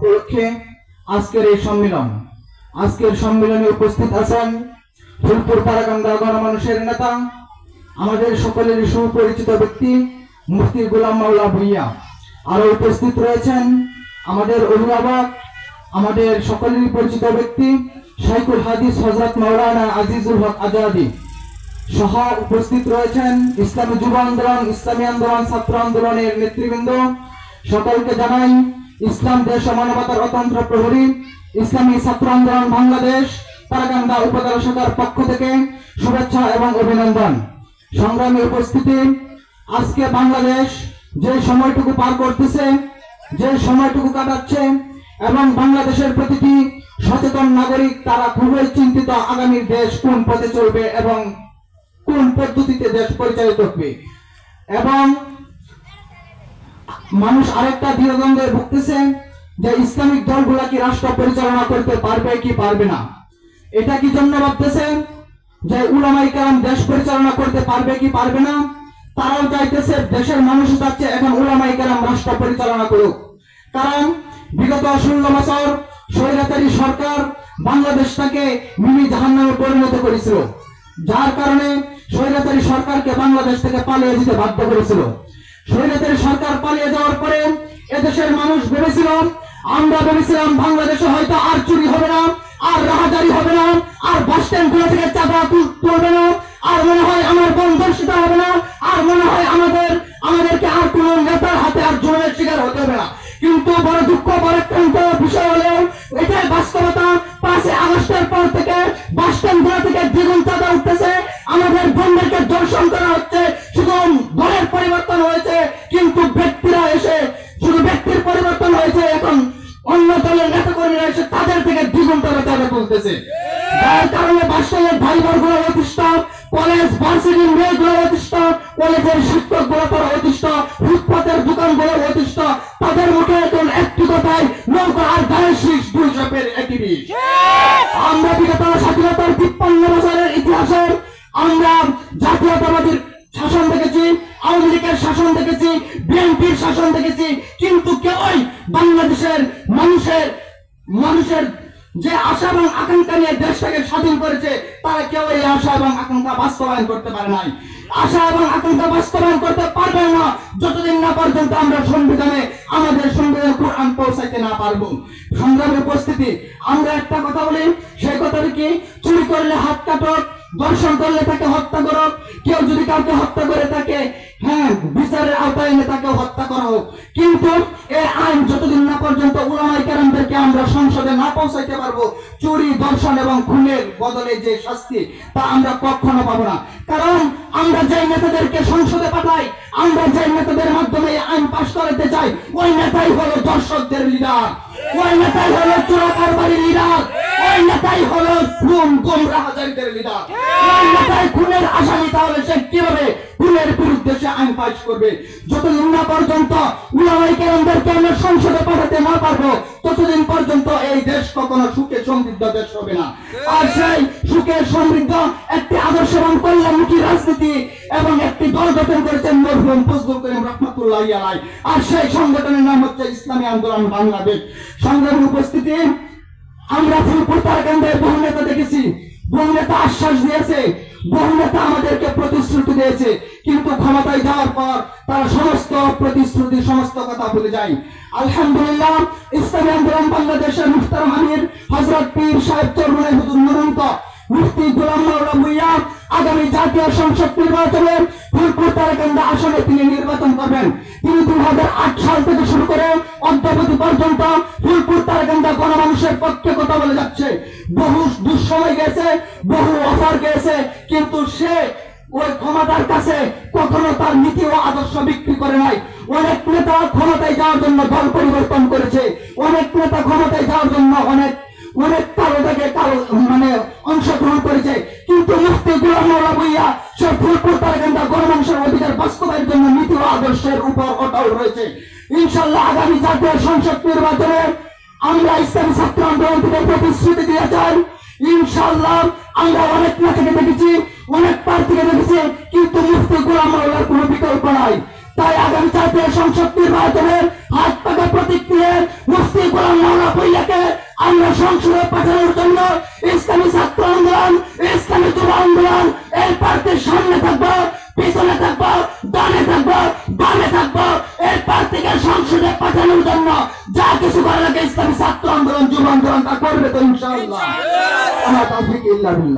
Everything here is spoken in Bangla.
উপলক্ষে আজকের এই সম্মেলন। আজকের সম্মেলনে উপস্থিত আছেন ফুলপুর পারাকান্দা গণমানুষের নেতা, আমাদের সকলের সুপরিচিত ব্যক্তি মুফতি গোলাম মাওলা ভুইয়া। আরও উপস্থিত রয়েছেন আমাদের অভিভাবক, আমাদের সকলেরই পরিচিত ব্যক্তি শাইকুল হাদিস হজরত মাওলানা আজিজুল হক আজাদি সহ উপস্থিত রয়েছেন ইসলামী যুব আন্দোলন, ইসলামী আন্দোলন ছাত্র আন্দোলনের নেতৃবৃন্দ। সকলকে জানাই ইসলাম দেশ মানবতার অতন্ত্র প্রহরী, ইসলামী ছাত্র আন্দোলন বাংলাদেশ, পারাকান্দা উপজেলা শাখার পক্ষ থেকে শুভেচ্ছা এবং অভিনন্দন। সংগ্রামী উপস্থিতি, আজকে বাংলাদেশ যে সময়টুকু পার করতেছে, যে সময়টুকু কাটাচ্ছে এবং বাংলাদেশের প্রতিটি সচেতন নাগরিক তারা খুবই চিন্তিত আগামী দেশ কোন পথে চলবে এবং কোন পদ্ধতিতে দেশ পরিচালিত হবে। এবং মানুষ আরেকটা দৃঢ়দ্বন্দ্বে ভুগতেছে যে ইসলামিক দলগুলা কি রাষ্ট্র পরিচালনা করতে পারবে কি পারবে না? এটা কি জন্য ভাবতেছে? যে উলামাই কালাম দেশ পরিচালনা করতে পারবে কি পারবে না? তারাও চাইতেছে দেশের মানুষ চাচ্ছে এখন উলামাই কালাম রাষ্ট্র পরিচালনা করুক। কারণ বিগত ষোলো বছর স্বৈরাচারী সরকার বাংলাদেশটাকে মিনি জাহান্নামে পরিণত করেছিল। যার কারণে স্বৈরাচারী সরকারকে বাংলাদেশ থেকে পালিয়ে যেতে বাধ্য করেছিল। স্বৈরাচারী সরকার পালিয়ে যাওয়ার পরে এদেশের মানুষ ভেবেছিল, আমরা ভেবেছিলাম বাংলাদেশে হয়তো আর চুরি হবে না, আর রাহাজারি হবে না, আর বাস স্ট্যান্ডগুলো থেকে তুল- তুলবে না, আর মনে হয় আমার বন দর্শিত হবে না, আর মনে হয় আমাদের, আমাদেরকে আর কোন নেতার হাতে আর জনের শিকার হতে হবে না। কিন্তু বড় দুঃখ, বড় ক্রান্ত বিষয় হলো এটাই বাস্তবতা। পাঁচে আগস্টের পর থেকে বাস স্ট্যান্ডগুলো থেকে দ্বিগুণ চাঁদা উঠতেছে। আমাদের দলের এসে তাদের থেকে দ্বিগুণ টাকা চাঁদা তুলতেছে যার কারণে বাসস্ট্যান্ডের ড্রাইভারগুলো অতিষ্ঠ, কলেজ ভার্সিটি মেয়েগুলো অতিষ্ঠ, কলেজের শিক্ষকগুলো তারা অতিষ্ঠ, ফুটপাতের দোকানগুলো অতিষ্ঠ, তাদের মুখে এখন একটি কথাই, নৌকা আর গায়ের শীষ, দুই চাপের একই বিষ। আমরা বিগত স্বাধীনতার তিপ্পান্ন বছরের ইতিহাসের আমরা জাতীয়তাবাদীর শাসন দেখেছি, আওয়ামী শাসন দেখেছি, বিএনপির শাসন দেখেছি, কিন্তু কেউই বাংলাদেশের মানুষের মানুষের যে আশা এবং আকাঙ্ক্ষা নিয়ে দেশটাকে স্বাধীন করেছে, তারা কেউ এই আশা এবং আকাঙ্ক্ষা বাস্তবায়ন করতে পারে নাই। আশা এবং আকাঙ্ক্ষা বাস্তবায়ন করতে পারবে না। যতদিন না পর্যন্ত আমরা সংবিধানে, আমাদের সংবিধান কোরআন পৌঁছাইতে না পারব। সংগ্রামের উপস্থিতি, আমরা একটা কথা বলি, সেই কথাটি কি? চুরি করলে হাত কাটক দর্শন করলে তাকে হত্যা করো। কেউ যদি কাউকে হত্যা করে তাকে হ্যাঁ বিচারের আওতায় এনে তাকে হত্যা করা কিন্তু এই আইন যতদিন না পর্যন্ত উলামাই কেরামদেরকে আমরা সংসদে না পৌঁছাইতে পারব। চুরি দর্শন এবং খুনের বদলে যে শাস্তি, তা আমরা কখনো পাবো না। কারণ আমরা যে নেতাদেরকে সংসদে পাঠাই, আমরা যে নেতাদের মাধ্যমে আইন পাশ করাতে চাই, ওই নেতাই হলো দর্শকদের লিডার ওই নেতাই হলো চোরাকার বাড়ির লিডার ওই নেতাই হলো খুন গোমরা হাজারিদের লিডার ওই নেতাই খুনের আসামি, তাহলে সে কীভাবে খুনের বিরুদ্ধে সে আইন পাশ করবে? যতদিন না পর্যন্ত উলামাই কেরামদেরকে আমরা সংসদে পাঠাতে না পারব এই দেশ কখনো সুখে সমৃদ্ধ দেশ হবে না। আর সেই সুখে সমৃদ্ধ একটি আদর্শ এবং কল্যাণমুখী রাজনীতি এবং একটি দল গঠন করেছেন মরহুম ফজলুল করিম রহমতুল্লাহ আলাই আর সেই সংগঠনের নাম হচ্ছে ইসলামী আন্দোলন বাংলাদেশ। সংগ্রামের উপস্থিতি, আমরা ফুলপুর তারাকান্দায় বহু নেতা দেখেছি। বহু নেতা আশ্বাস দিয়েছে বহু আমাদেরকে প্রতিশ্রুতি দিয়েছে, কিন্তু ক্ষমতায় যাওয়ার পর তারা সমস্ত প্রতিশ্রুতি, সমস্ত কথা ভুলে যায়। আলহামদুলিল্লাহ, ইসলামী আন্দোলন বাংলাদেশের মুখতারাম আমির হজরত পীর সাহেব চরমনে হুজুর নুরন্ত, মুফতি গোলাম মাওলা ভুইয়া, আগামী জাতীয় সংসদ নির্বাচনে ফুলপুর তারাকান্দা আসনে তিনি নির্বাচন করবেন। তিনি দুই হাজার আট সাল থেকে শুরু করে অদ্যাবধি পর্যন্ত ফুলপুর তারাকান্দা গণমানুষের পক্ষে কথা বলে যাচ্ছে। বহু দুঃসময় গেছে, বহু অফার গেছে, কিন্তু সে ওই ক্ষমতার কাছে কখনো তার নীতি ও আদর্শ বিক্রি করে নাই। অনেক নেতা ক্ষমতায় যাওয়ার জন্য দল পরিবর্তন করেছে। অনেক নেতা ক্ষমতায় যাওয়ার জন্য অনেক অনেক কালো থেকে কালো মানে অংশগ্রহণ করেছে। কিন্তু মুফতি গুলাম ভুইয়া, সে ফুলপুর তারাকান্দা গণমানুষের অধিকার বাস্তবায়নের জন্য নীতি ও আদর্শের উপর অটল রয়েছে। ইনশাল্লাহ আগামী জাতীয় সংসদ নির্বাচনে আমরা ইসলামী ছাত্র আন্দোলন থেকে প্রতিশ্রুতি দিয়ে চাই ইনশাল্লাহ আমরা অনেক নেতাকে দেখেছি, অনেক প্রার্থীকে দেখেছি, কিন্তু মুফতি গোলাম মাওলার কোনো বিকল্প নাই। তাই আগামী জাতীয় সংসদ নির্বাচনে হাত পাকা প্রতীক দিয়ে মুফতি গোলাম মাওলা আমরা সংসদে পাঠানোর জন্য ইসলামী ছাত্র আন্দোলন, ইসলামী যুব আন্দোলন এই প্রার্থীর সামনে থাকব, পিছনে থাকব, ডানে থাকব, বামে থাকব। সংসদে পাঠানোর জন্য যা কিছু করার আগে ইসলামী ছাত্র আন্দোলন যুব আন্দোলন তা করবে তো ইনশাআল্লাহ। আমার তৌফিক ইল্লা বিল্লাহ।